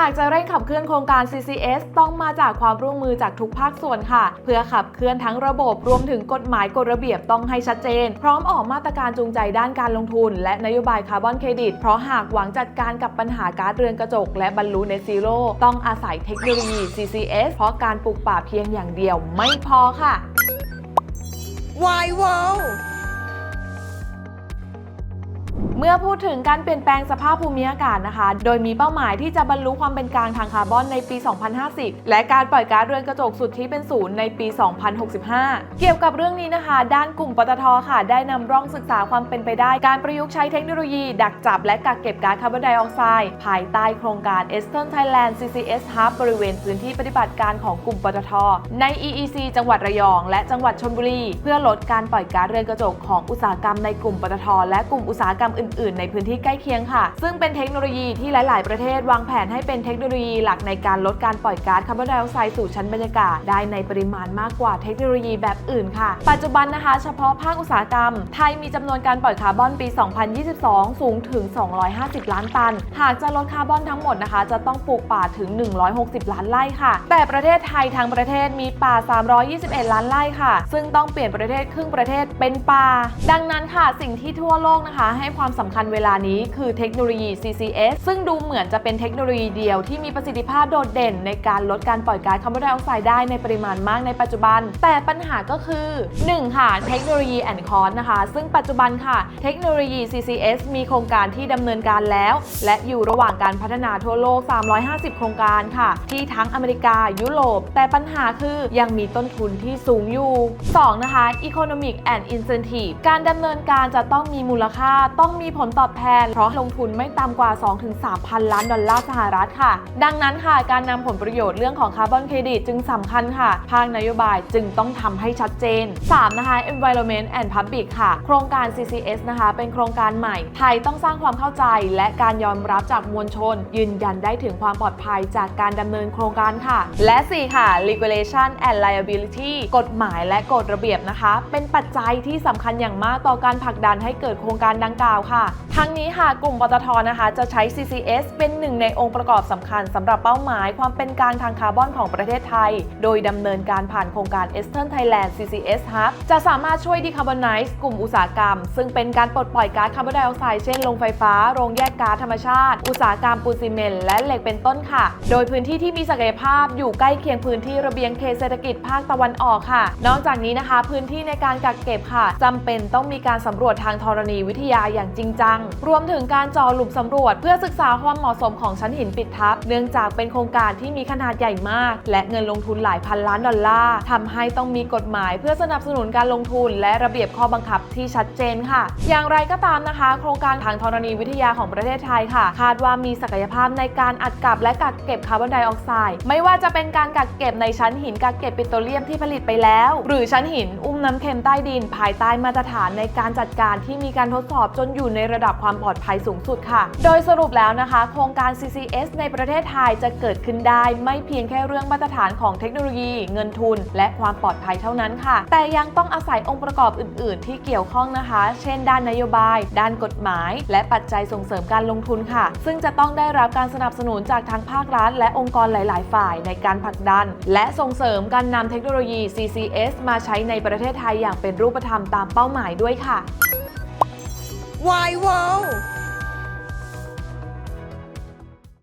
หากจะเร่งขับเคลื่อนโครงการ CCS ต้องมาจากความร่วมมือจากทุกภาคส่วนค่ะ เพื่อขับเคลื่อนทั้งระบบรวมถึงกฎหมายกฎระเบียบต้องให้ชัดเจน พร้อมออกมาตรการจูงใจด้านการลงทุน และนโยบายคาร์บอนเครดิต เพราะหากหวังจัดการกับปัญหาก๊าซเรือนกระจก และบรรลุเนซีโร่ต้องอาศัยเทคโนโลยี CCS เพราะการปลูกป่าเพียงอย่างเดียวไม่พอค่ะ Why Wow เมื่อพูดถึงการเปลี่ยนแปลงสภาพภูมิอากาศนะคะ โดยมีเป้าหมายที่จะบรรลุความเป็นกลางทางคาร์บอนในปี 2050 และการปล่อยก๊าซเรือนกระจกสุดที่เป็นศูนย์ในปี 2065 เกี่ยวกับเรื่องนี้นะคะ ด้านกลุ่มปตทค่ะ ได้นำร่องศึกษาความเป็นไปได้การประยุกต์ใช้เทคโนโลยี ดักจับและกักเก็บก๊าซคาร์บอนไดออกไซด์ภายใต้โครงการ Eastern Thailand CCS Hub บริเวณพื้นที่ปฏิบัติการของกลุ่มปตท ใน EEC จังหวัดระยอง และจังหวัดชลบุรี เพื่อลดการปล่อยก๊าซเรือนกระจกของอุตสาหกรรมในกลุ่มปตท และกลุ่มอุตสาหกรรมอื่นๆ ในพื้นที่ใกล้เคียงค่ะ ซึ่งเป็นเทคโนโลยีที่หลาย ๆ ประเทศวางแผนให้เป็นเทคโนโลยีหลักในการลดการปล่อยก๊าซคาร์บอนไดออกไซด์สู่ชั้นบรรยากาศได้ในปริมาณมากกว่าเทคโนโลยีแบบอื่นค่ะ ปัจจุบันนะคะ เฉพาะภาคอุตสาหกรรม ไทยมีจำนวนการปล่อยคาร์บอนปี 2022 สูงถึง 250 ล้านตัน หากจะลดคาร์บอนทั้งหมดนะคะ จะต้องปลูกป่าถึง 160 ล้านไร่ค่ะ แต่ประเทศไทยทั้งประเทศมีป่า 321 ล้านไร่ค่ะ ซึ่งต้องเปลี่ยนประเทศครึ่งประเทศเป็นป่า ดังนั้นค่ะ สิ่งที่ทั่วโลกนะคะ ให้ความสำคัญเวลานี้คือเทคโนโลยี CCS ซึ่งดูเหมือนจะเป็นเทคโนโลยีเดียวที่มีประสิทธิภาพโดดเด่น ในการลดการปล่อยก๊าซคาร์บอนไดออกไซด์ได้ในปริมาณมากในปัจจุบัน แต่ปัญหาก็คือ 1. ค่ะเทคโนโลยีแอนคอร์นะคะ ซึ่งปัจจุบันค่ะ เทคโนโลยี CCS มีโครงการที่ดำเนินการแล้ว และอยู่ระหว่างการพัฒนาทั่วโลก 350 โครงการค่ะ ที่ทั้งอเมริกายุโรป แต่ปัญหาคือยังมีต้นทุนที่สูงอยู่ 2. นะคะ Economic and Incentive การดำเนินการจะต้องมีมูลค่าต้องมีีผลตอบแทน เพราะลงทุนไม่ต่ำกว่า 2-3พันล้านดอลลาร์สหรัฐค่ะ ดังนั้นค่ะ การนำผลประโยชน์เรื่องของคาร์บอนเครดิตจึงสำคัญค่ะ ภาคนโยบายจึงต้องทำให้ชัดเจน 3. นะคะ Environment and Public ค่ะ โครงการ CCS นะคะ เป็นโครงการใหม่ ไทยต้องสร้างความเข้าใจ และการยอมรับจากมวลชน ยืนยันได้ถึงความปลอดภัยจากการดำเนินโครงการค่ะ และ 4 ค่ะ Regulation and Liability กฎหมายและกฎระเบียบนะคะ เป็นปัจจัยที่สำคัญอย่างมากต่อการผลักดันให้เกิดโครงการดังกล่าวค่ะทั้งนี้ค่ะกลุ่มปตทนะคะจะใช้ CCS เป็นหนึ่งในองค์ประกอบสำคัญสำหรับเป้าหมายความเป็นกลางทางคาร์บอนของประเทศไทย โดยดำเนินการผ่านโครงการ Eastern Thailand CCS Hub จะสามารถช่วยดีคาร์บอนไนซ์กลุ่มอุตสาหกรรม ซึ่งเป็นการปลดปล่อยก๊าซคาร์บอนไดออกไซด์เช่นโรงไฟฟ้า โรงแยกก๊าซธรรมชาติ อุตสาหกรรมปูนซีเมนต์และเหล็กเป็นต้นค่ะ โดยพื้นที่ที่มีศักยภาพอยู่ใกล้เคียงพื้นที่ระเบียงเขตเศรษฐกิจภาคตะวันออกค่ะ นอกจากนี้นะคะ พื้นที่ในการกักเก็บค่ะจำเป็นต้องมีการสำรวจทางธรณีวิทยาอย่างจริงจัง รวมถึงการเจอหลุมสำรวจ เพื่อศึกษาความเหมาะสมของชั้นหินปิดทับ เนื่องจากเป็นโครงการที่มีขนาดใหญ่มาก และเงินลงทุนหลายพันล้านดอลลาร์ทำให้ต้องมีกฎหมาย เพื่อสนับสนุนการลงทุน และระเบียบข้อบังคับที่ชัดเจนค่ะ อย่างไรก็ตามนะคะ โครงการทางธรณีวิทยาของประเทศไทยค่ะ คาดว่ามีศักยภาพในการอัดกับ และกักเก็บคาร์บอนไดออกไซด์ไม่ว่าจะเป็นการกักเก็บในชั้นหินกักเก็บปิโตรเลียมที่ผลิตไปแล้ว หรือชั้นหินอุ้มน้ำเค็มใต้ดิน ภายใต้มาตรฐานในการจัดการที่มีการทดสอบจนอยู่ในระดับความปลอดภัยสูงสุดค่ะ โดยสรุปแล้วนะคะ โครงการ CCS ในประเทศไทยจะเกิดขึ้นได้ ไม่เพียงแค่เรื่องมาตรฐานของเทคโนโลยี เงินทุน และความปลอดภัยเท่านั้นค่ะ แต่ยังต้องอาศัยองค์ประกอบอื่น ๆ ที่เกี่ยวข้องนะคะ เช่น ด้านนโยบาย ด้านกฎหมาย และปัจจัยส่งเสริมการลงทุนค่ะ ซึ่งจะต้องได้รับการสนับสนุนจากทั้งภาครัฐและองค์กรหลาย ๆ ฝ่ายในการผลักดัน และส่งเสริมการนำเทคโนโลยี CCS มาใช้ในประเทศไทยอย่างเป็นรูปธรรมตามเป้าหมายด้วยค่ะ Why Wow